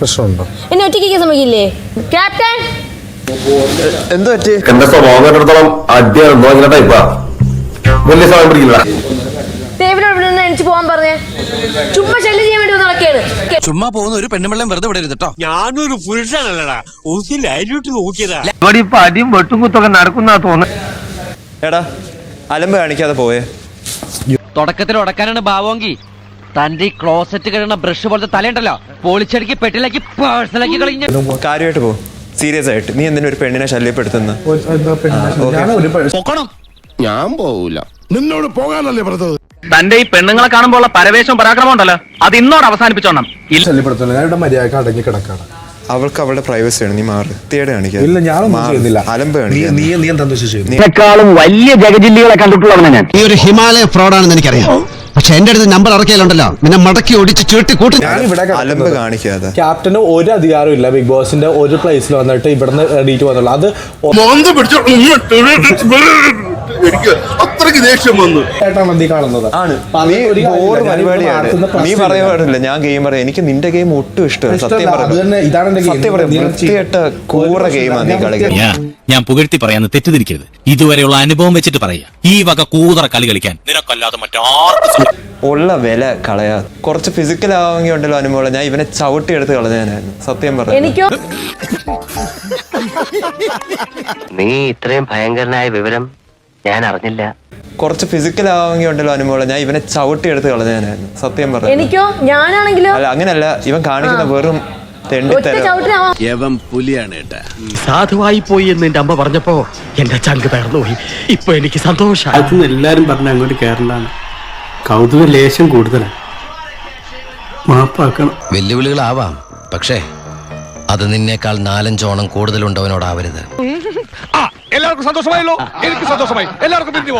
പ്രശ്നമുണ്ടോ? എന്നെ ഒറ്റയ്ക്ക് സമ്മതിക്കില്ലേ? ക്യാപ്റ്റൻ? എന്ത് പറ്റി? എന്റെ സ്വഭാവം? കേട്ടിടത്തോളം അടിയാണ് എന്തോ ഇങ്ങനെ ടൈപ്പാ വലിയ സമയം പിടിക്കില്ല ദേവിനോട് ഇവിടെ നിന്ന് എനിക്ക് പോകാൻ പറഞ്ഞേ. ചുമ്മാ ശല്യം ചെയ്യാൻ വേണ്ടി വന്ന് നടക്കുകയാണ്. ചുമ്മാ പോകുന്ന ഒരു പെണ്ണുമ്പള്ളം വെറുതെ വിടരുത് കേട്ടോ ഞാനൊരു പുരുഷനല്ലടാ. ഒന്ന് ലൈനിട്ട് നോക്കിയതാ. ഇവിടെ ഇപ്പൊ അടിയും വെട്ടും കുത്തൊക്കെ നടക്കുന്ന തോന്നുന്നു. എടാ അലമ്പ് കാണിക്കാതെ പോയേ. തുടക്കത്തിൽ ഉടക്കാനാണ് ഭാവമെങ്കിൽ തന്റെ ഈ ക്ലോസറ്റ് കഴിയുന്ന ബ്രഷ് പോലത്തെ തലയുണ്ടല്ലോ. പൊളിച്ചടുക്കി പെട്ടിലാക്കി പേഴ്സണലാക്കി കളിഞ്ഞ. കാര്യമായിട്ട് പോ. സീരിയസ് ആയിട്ട്. നീ എന്തിനാ ഒരു പെണ്ണിനെ ശല്യപ്പെടുത്തുന്ന? ഞാൻ ഒരു നിന്നോട് പോകാനല്ലേ പറഞ്ഞത്? തന്റെ ഈ പെണ്ണുങ്ങളെ കാണുമ്പോൾ ഉള്ള പരവേശം പരാക്രമം ഉണ്ടല്ലോ. അത് ഇന്നോട് അവസാനിപ്പിച്ചോണം. ശല്യപ്പെടുത്തുന്നില്ല. ഞാൻ ഇവിടെ മര്യാദയ്ക്ക് അടങ്ങി കിടക്കാണ്. അവൾക്ക് അവളുടെ പ്രൈവസിയാണ് നീ മാറ്. കാണിക്കാതെ. ഇല്ല ഞാനൊന്നും. ചെയ്യുന്നില്ല. അലമ്പ് നീ നീ എന്താ ചെയ്യുന്നു വലിയ ജഗജില്ലികളെ കണ്ടിട്ടുള്ളവനാണ് ഞാൻ. ഈ ഒരു ഹിമാലയ ഫ്രോഡാണെന്ന് എനിക്കറിയാം. പക്ഷെ എന്റെ അടുത്ത് നമ്പർ ഇറക്കിയാലുണ്ടല്ലോ. നിന്നെ മടക്കി ഒടിച്ച് ചുരുട്ടി കൂട്ടി ഞാൻ അലമ്പ് കാണിക്കാതെ. ക്യാപ്റ്റന് ഒരു അധികാരം ഇല്ല. ബിഗ് ബോസിന്റെ ഒരു പ്ലേസിൽ വന്നിട്ട് ഇവിടുന്ന് എണീറ്റ് വന്നുള്ളൂ. അത് എനിക്ക് അത്രയ്ക്ക് ദേഷ്യം വന്നു. ആയിട്ടാണ് നീ കാണുന്നത്. ആണ്. നീ ഒരു. ബോറ് പരിപാടിയാണ്. നീ പ്രശ്നമില്ല. പറയാൻ പാടില്ല. ഞാൻ ഗെയിം പറയാം. എനിക്ക് നിന്റെ ഗെയിം ഒട്ടും ഇഷ്ടമല്ല. സത്യം ഇഷ്ടമല്ല. അത് തന്നെ, ഇതാണ് എന്റെ game. സത്യം പറയാം. നീ വൃത്തികെട്ട കൂറ ഗെയിമാണ് നീ കളിക്കുന്നത്. ഞാൻ പുകഴ്ത്തി പറയാന്ന് തെറ്റിദ്ധരിക്കരുത്. ഇതുവരെയുള്ള അനുഭവം വെച്ചിട്ട് പറയാ ഈ വക കൂതറ കളി കളിക്കാൻ. നിനക്കല്ലാതെ മറ്റാർക്കും ഉള്ള വില കളയാ. കുറച്ച് ഫിസിക്കൽ ആവുമെങ്കിൽ ഉണ്ടല്ലോ അനുഭവം ഞാൻ ഇവനെ ചവിട്ടി എടുത്ത് കളഞ്ഞാനായിരുന്നു സത്യം പറഞ്ഞു. എനിക്കോ നീ ഇത്രയും ഭയങ്കരനായ വിവരം ഞാൻ അറിഞ്ഞില്ല. കുറച്ച് ഫിസിക്കൽ ആവുമെങ്കിൽ ഉണ്ടല്ലോ അനുഭവം ഞാൻ ഇവനെ ചവിട്ടി എടുത്ത് കളഞ്ഞാനായിരുന്നു സത്യം പറഞ്ഞു. എനിക്കോ? ഞാനാണെങ്കിലോ? അല്ല അങ്ങനല്ല. ഇവൻ കാണിക്കുന്ന വെറും യവൻ പുലിയാണ് കേട്ടാ സാധുവായി പോയി എന്ന് എന്റെ അമ്മ പറഞ്ഞപ്പോ എന്റെ ചങ്ക് തകർന്നു പോയി ഇപ്പൊ എനിക്ക് സന്തോഷം എല്ലാരും പറഞ്ഞ അങ്ങോട്ട് കേരളാണ്. കൗതുക ലേശം കൂടുതലാണ് വെല്ലുവിളികൾ വെല്ലുവിളികളാവാം. പക്ഷേ അത് നിന്നേക്കാൾ നാലഞ്ചോണം കൂടുതലുണ്ടവനോടാവരുത്. എല്ലാവർക്കും സന്തോഷമായല്ലോ. എനിക്ക് സന്തോഷമായി. എല്ലാവർക്കും പിരിഞ്ഞു